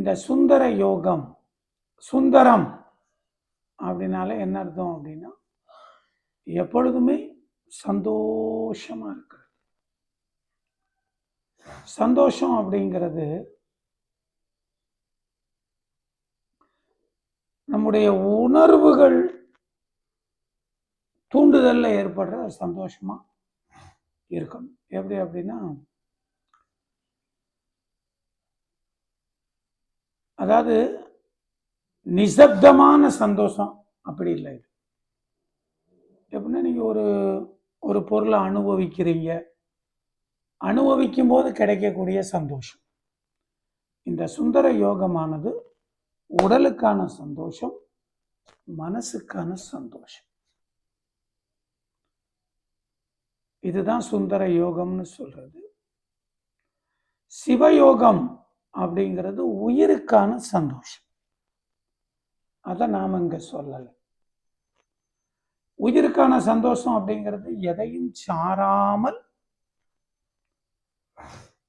இந்த சுந்தர யோகம் சுந்தரம் அப்படின்னால என்ன அர்த்தம் அப்படின்னா எப்பொழுதுமே சந்தோஷமாக இருக்கிறது. சந்தோஷம் அப்படிங்கிறது நம்முடைய உணர்வுகள் தூண்டுதலில் ஏற்படுற சந்தோஷமாக இருக்கணும் எப்படி அப்படின்னா அதாவது நிசப்தமான சந்தோஷம். அப்படி இல்லை. இது எப்படின்னா நீங்கள் ஒரு ஒரு பொருளை அனுபவிக்கிறீங்க. அனுபவிக்கும் போது கிடைக்கக்கூடிய சந்தோஷம். இந்த சுந்தர யோகமானது உடலுக்கான சந்தோஷம் மனசுக்கான சந்தோஷம். இதுதான் சுந்தர யோகம்னு சொல்றது. சிவயோகம் அப்படிங்கிறது உயிருக்கான சந்தோஷம். அதை நாம் இங்கே சொல்லலை. உயிருக்கான சந்தோஷம் அப்படிங்கிறது எதையும் சாராமல்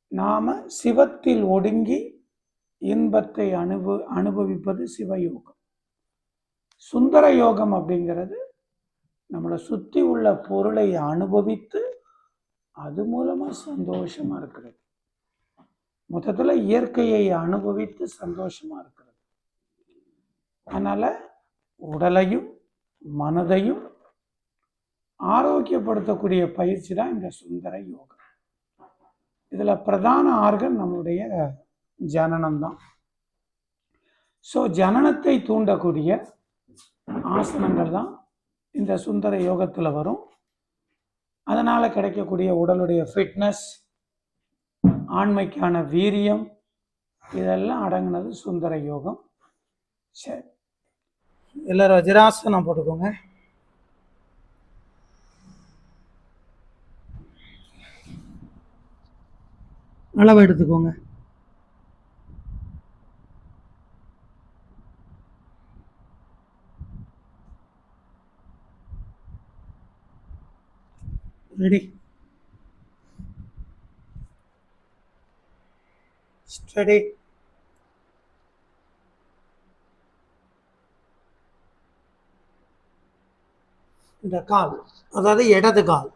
நாம சிவத்தில் ஒடுங்கி இன்பத்தை அனுப அனுபவிப்பது சிவயோகம். சுந்தர யோகம் அப்படிங்கிறது நம்மளை சுற்றி உள்ள பொருளை அனுபவித்து அது மூலமாக சந்தோஷமா இருக்கிறது. மொத்தத்தில் இயற்கையை அனுபவித்து சந்தோஷமாக இருக்கிறது. அதனால் உடலையும் மனதையும் ஆரோக்கியப்படுத்தக்கூடிய பயிற்சி தான் இந்த சுந்தர யோகம். இதில் பிரதான ஆர்கன் நம்மளுடைய ஜனனம் தான். ஸோ ஜனனத்தை தூண்டக்கூடிய ஆசனங்கள் தான் இந்த சுந்தர யோகத்தில் வரும். அதனால் கிடைக்கக்கூடிய உடலுடைய ஃபிட்னஸ் ஆண்மைக்கான வீரியம் இதெல்லாம் அடங்கினது சுந்தர யோகம். சரி. எல்லாரும் வஜ்ராசனம் போட்டுக்கோங்க. அளவு எடுத்துக்கோங்க. ரெடி. ஸ்டடி இந்த கால் அதாவது இடது கால்.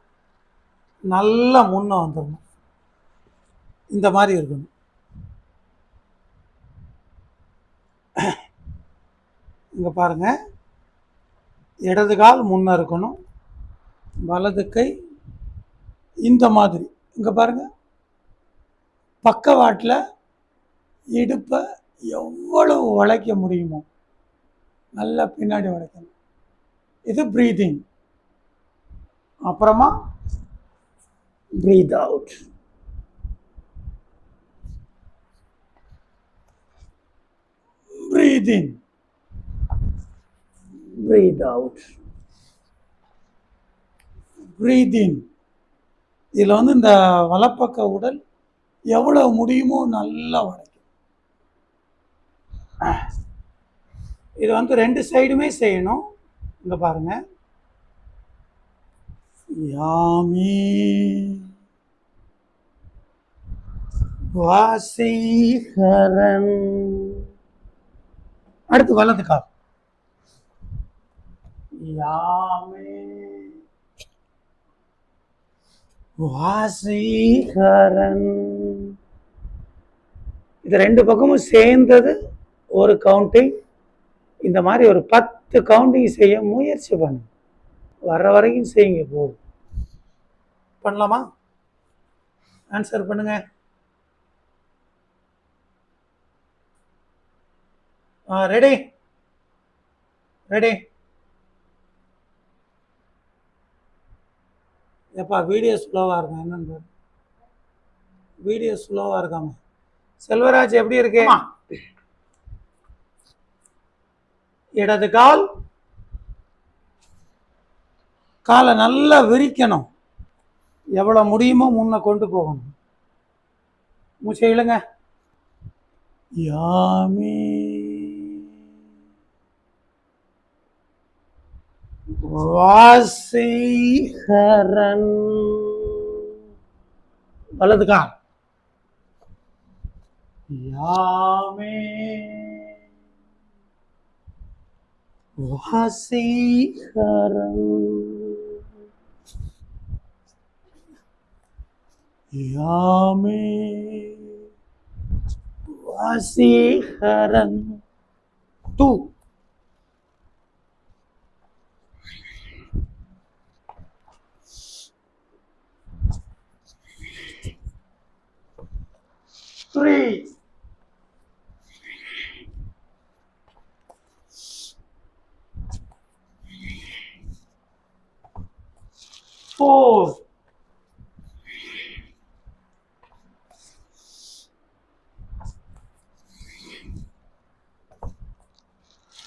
நல்லா முன்ன வந்துடணும் இந்த மாதிரி இருக்கணும். இங்கே பாருங்க. இடது கால் முன்ன இருக்கணும். வலது கை இந்த மாதிரி. இங்கே பாருங்க. பக்கவாட்டில் இடுப்பை எவ்வளவு உழைக்க முடியுமோ நல்லா பின்னாடி உழைக்கணும் இது ப்ரீதிங் அப்புறமா breathe out breathe in breathe out. breathe in இதில் வந்து இந்த வலப்பக்க உடல் எவ்வளோ முடியுமோ நல்லா வளைக்கும். இது வந்து ரெண்டு சைடுமே செய்யணும். இங்க பாருங்க. யாமி வாசீகரன். அடுத்து வலது கால் யாமே வாசீகரன். இது ரெண்டு பக்கமும் சேர்ந்தது. ஒரு கவுண்டிங் இந்த மாதிரி ஒரு பத்து கவுண்டிங் செய்ய முயற்சி பண்ணுங்க வர்ற வரைக்கும் செய்யுங்க போதும். பண்ணலாமா? ஆன்சர் பண்ணுங்க. ரெடி ரெடி எப்பா வீடியோ ஸ்லோவாக இருக்கும் என்னன்னு வீடியோ ஸ்லோவாக இருக்காம செல்வராஜ் எப்படி இருக்கு? இடது கால். காலை நல்லா விரிக்கணும். எவ்வளோ முடியுமோ முன்ன கொண்டு போகணும். மூச்சை இழுங்க. யாமி. வாசீகரன். வலது கால். யாமே. வாசீகரம் யாமே வாசீகரன் two three,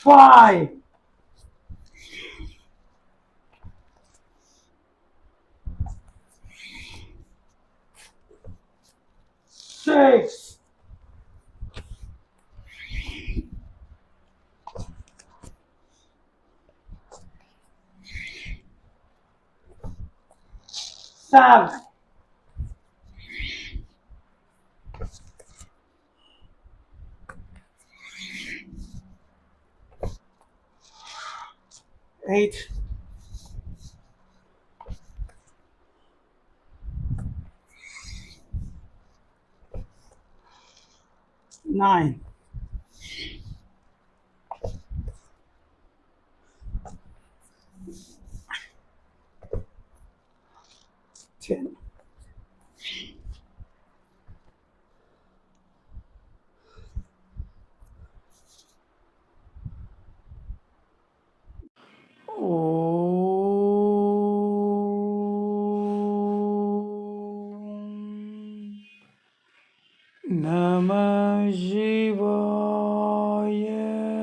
five, six, seven, eight, nine, ten. ஓ